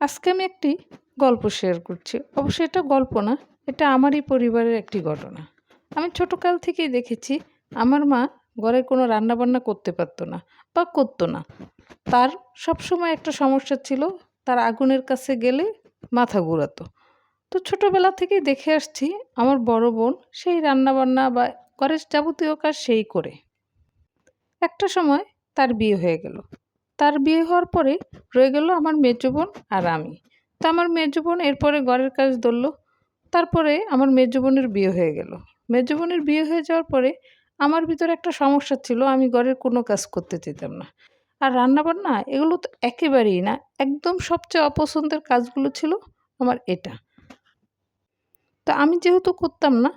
আজকে আমি একটি গল্প শেয়ার করছি। অবশ্যই এটা গল্প না, এটা আমারই পরিবারের একটি ঘটনা। আমি ছোটোকাল থেকেই দেখেছি, আমার মা ঘরে কোনো রান্নাবান্না করতে পারতো না বা করতো না। তার সবসময় একটা সমস্যা ছিল, তার আগুনের কাছে গেলে মাথা ঘুরাতো। তো ছোটোবেলা থেকেই দেখে আসছি, আমার বড় বোন সেই রান্নাবান্না বা ঘরের যাবতীয় কাজ সেই করে। একটা সময় তার বিয়ে হয়ে গেল। তার বিয়ে হওয়ার পরে রয়ে গেল আমার মেজো বোন আর আমি। তো আমার মেজো বোন এরপরে ঘরের কাজ ধরলো। তারপরে আমার মেজো বোনের বিয়ে হয়ে গেল। মেজো বোনের বিয়ে হয়ে যাওয়ার পরে আমার ভিতরে একটা সমস্যা ছিল, আমি ঘরের কোনো কাজ করতে চেতাম না। আর রান্নাবান্না, এগুলো তো একেবারেই না, একদম সবচেয়ে অপছন্দের কাজগুলো ছিল আমার এটা। তো আমি যেহেতু করতাম না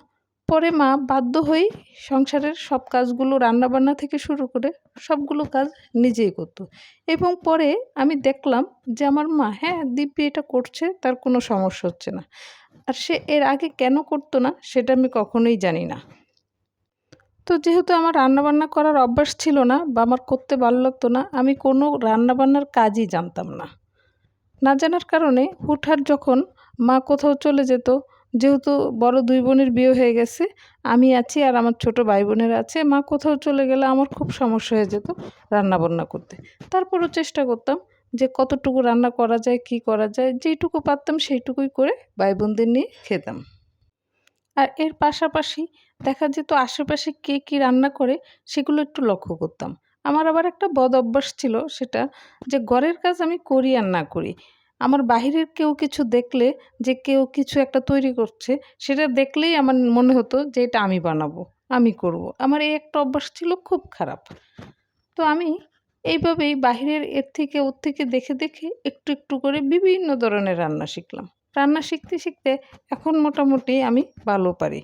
পরে মা বাধ্য হয়েই সংসারের সব কাজগুলো, রান্নাবান্না থেকে শুরু করে সবগুলো কাজ নিজেই করতো। এবং পরে আমি দেখলাম যে আমার মা হ্যাঁ দিব্যি এটা করছে, তার কোনো সমস্যা হচ্ছে না। আর সে এর আগে কেন করতো না, সেটা আমি কখনোই জানি না। তো যেহেতু আমার রান্নাবান্না করার অভ্যাস ছিল না বা আমার করতে ভালো লাগতো না, আমি কোনো রান্নাবান্নার কাজই জানতাম না। না জানার কারণে হুটহাট যখন মা কোথাও চলে যেত যেহেতু বড় দুই বোনের বিয়ে হয়ে গেছে, আমি আছি আর আমার ছোট ভাই বোনেরা আছে। মা কোথাও চলে গেলে আমার খুব সমস্যা হয়ে যেত রান্না বান্না করতে। তারপরও চেষ্টা করতাম যে কতটুকু রান্না করা যায়, কি করা যায়, যেইটুকু পারতাম সেইটুকুই করে ভাই বোনদের নিয়ে খেতাম। আর এর পাশাপাশি দেখা যেত আশেপাশে কে কী রান্না করে সেগুলো একটু লক্ষ্য করতাম। আমার আবার একটা বদ অভ্যাস ছিল সেটা যে ঘরের কাজ আমি করি আর না করি। আমার বাহিরের কেউ কিছু দেখলে যে কেউ কিছু একটা তৈরি করছে, সেটা দেখলেই আমার মনে হতো যে এটা আমি বানাবো, আমি করব। আমার এই একটা অভ্যাস ছিল খুব খারাপ। তো আমি এইভাবেই বাহিরের এর থেকে ওর থেকে দেখে দেখে একটু একটু করে বিভিন্ন ধরনের রান্না শিখলাম। রান্না শিখতে শিখতে এখন মোটামুটি আমি ভালো পারি।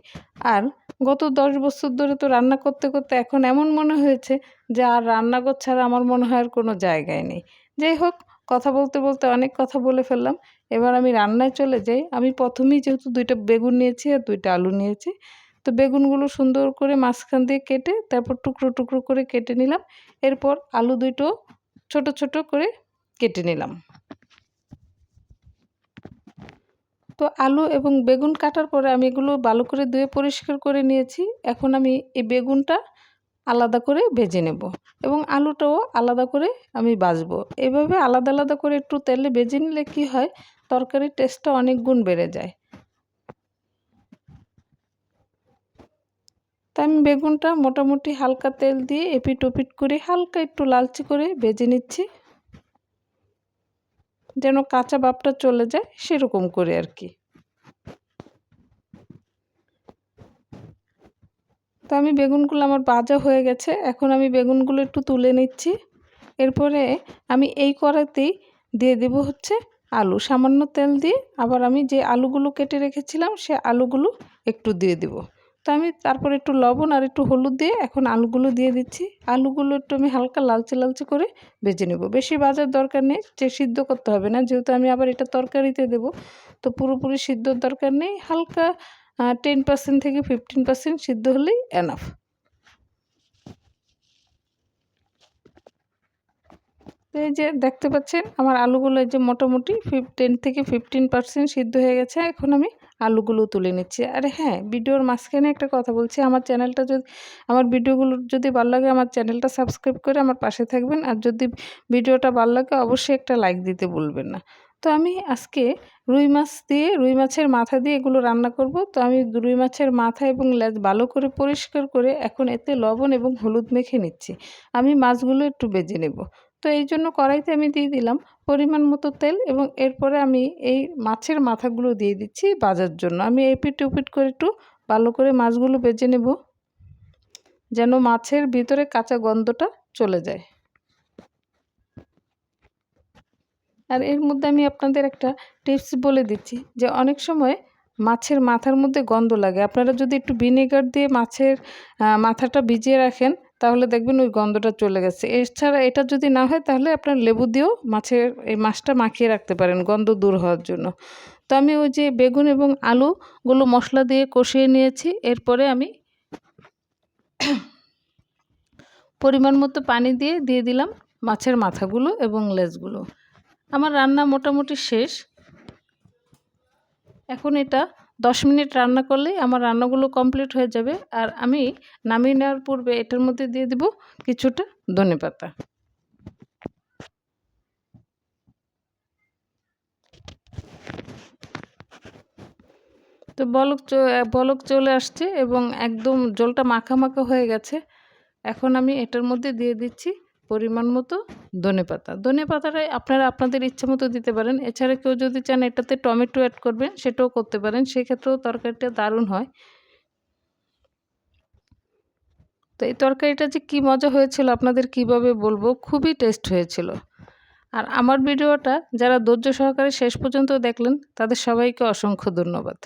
আর গত দশ বছর ধরে তো রান্না করতে করতে এখন এমন মনে হয়েছে যে আর রান্নাঘর ছাড়া আমার মনে হয় আর কোনো জায়গায় নেই। যাই হোক কথা বলতে বলতে অনেক কথা বলে ফেললাম। এবার আমি রান্নায় চলে যাই। আমি প্রথমেই যেহেতু দুইটা বেগুন নিয়েছি আর দুইটা আলু নিয়েছি, তো বেগুনগুলো সুন্দর করে মাঝখান দিয়ে কেটে তারপর টুকরো টুকরো করে কেটে নিলাম। এরপর আলু দুটো ছোট ছোট করে কেটে নিলাম। তো আলু এবং বেগুন কাটার পরে আমি এগুলো ভালো করে ধুয়ে পরিষ্কার করে নিয়েছি। এখন আমি এই বেগুনটা আলাদা করে ভেজে নেব এবং আলুটাও আলাদা করে আমি বাজবো। এভাবে আলাদা আলাদা করে একটু তেলে ভেজে নিলে কি হয়, তরকারির টেস্টটা অনেক গুণ বেড়ে যায়। তাই আমি বেগুনটা মোটামুটি হালকা তেল দিয়ে এপিট ওপিট করে হালকা একটু লালচে করে ভেজে নিচ্ছি। যেন কাঁচা ভাবটা চলে যায় সেরকম করে আর কি। তো আমি বেগুনগুলো আমার ভাজা হয়ে গেছে। এখন আমি বেগুনগুলো একটু তুলে নিচ্ছি। এরপরে আমি এই কড়াইতেই দিয়ে দেব হচ্ছে আলু। সামান্য তেল দিয়ে আবার আমি যে আলুগুলো কেটে রেখেছিলাম, সে আলুগুলো একটু দিয়ে দেব। তো আমি তারপর একটু লবণ আর একটু হলুদ দিয়ে এখন আলুগুলো দিয়ে দিচ্ছি। আলুগুলো একটু আমি হালকা লালচে লালচে করে ভেজে নেব। বেশি ভাজার দরকার নেই, যে সিদ্ধ করতে হবে না। যেহেতু আমি আবার এটা তরকারিতে দেব, তো পুরোপুরি সিদ্ধর দরকার নেই। হালকা টেন পার্সেন্ট থেকে ফিফটিন পার্সেন্ট সিদ্ধ হলেই এনাফ এই যে দেখতে পাচ্ছেন, আমার আলুগুলো এই যে মোটামুটি টেন থেকে ফিফটিন পার্সেন্ট সিদ্ধ হয়ে গেছে, এখন আমি আলুগুলো তুলে নিচ্ছি। আর হ্যাঁ ভিডিওর মাঝখানে একটা কথা বলছি, আমার চ্যানেলটা যদি আমার ভিডিওগুলো যদি ভালো লাগে, আমার চ্যানেলটা সাবস্ক্রাইব করে আমার পাশে থাকবেন। আর যদি ভিডিওটা ভালো লাগে, অবশ্যই একটা লাইক দিতে বলবেন না। তো আমি আজকে রুই মাছ দিয়ে, রুই মাছের মাথা দিয়ে এগুলো রান্না করব। তো আমি রুই মাছের মাথা এবং লেজ ভালো করে পরিষ্কার করে এখন এতে লবণ এবং হলুদ মেখে নিচ্ছি। আমি মাছগুলো একটু বেজে নেব। তো এই জন্য কড়াইতে আমি দিয়ে দিলাম পরিমাণ মতো তেল এবং এরপরে আমি এই মাছের মাথাগুলো দিয়ে দিচ্ছি বাজার জন্য। আমি এপিট উপিট করে একটু ভালো করে মাছগুলো বেজে নেব, যেন মাছের ভিতরে কাঁচা গন্ধটা চলে যায়। আর এর মধ্যে আমি আপনাদের একটা টিপস বলে দিচ্ছি যে অনেক সময় মাছের মাথার মধ্যে গন্ধ লাগে। আপনারা যদি একটু ভিনেগার দিয়ে মাছের মাথাটা ভিজিয়ে রাখেন, তাহলে দেখবেন ওই গন্ধটা চলে গেছে। এছাড়া এটা যদি না হয়, তাহলে আপনার লেবু দিয়েও মাছের এই মাছটা মাখিয়ে রাখতে পারেন গন্ধ দূর হওয়ার জন্য। তো আমি ওই যে বেগুন এবং আলুগুলো মশলা দিয়ে কষিয়ে নিয়েছি। এরপরে আমি পরিমাণ মতো পানি দিয়ে দিয়ে দিলাম মাছের মাথাগুলো এবং লেজগুলো। আমার রান্না মোটামুটি শেষ। এখন এটা দশ মিনিট রান্না করলেই আমার রান্নাগুলো কমপ্লিট হয়ে যাবে। আর আমি নামিয়ে নেওয়ার পূর্বে এটার মধ্যে দিয়ে দেব কিছুটা ধনে পাতা। তো বলক বলক চলে আসছে এবং একদম জলটা মাখা মাখা হয়ে গেছে। এখন আমি এটার মধ্যে দিয়ে দিচ্ছি। পরিমাণ মতো ধনে পাতা। ধনে পাতাটা আপনারা আপনাদের ইচ্ছা মতো দিতে পারেন। এছাড়া কেউ যদি চান এটাতে টমেটো অ্যাড করবেন, সেটাও করতে পারেন। সেক্ষেত্রেও তরকারিটা দারুণ হয়। তো এই তরকারিটা যে কী মজা হয়েছিল, আপনাদের কীভাবে বলব? খুবই টেস্ট হয়েছিল। আর আমার ভিডিওটা যারা ধৈর্য সহকারে শেষ পর্যন্ত দেখলেন, তাদের সবাইকে অসংখ্য ধন্যবাদ।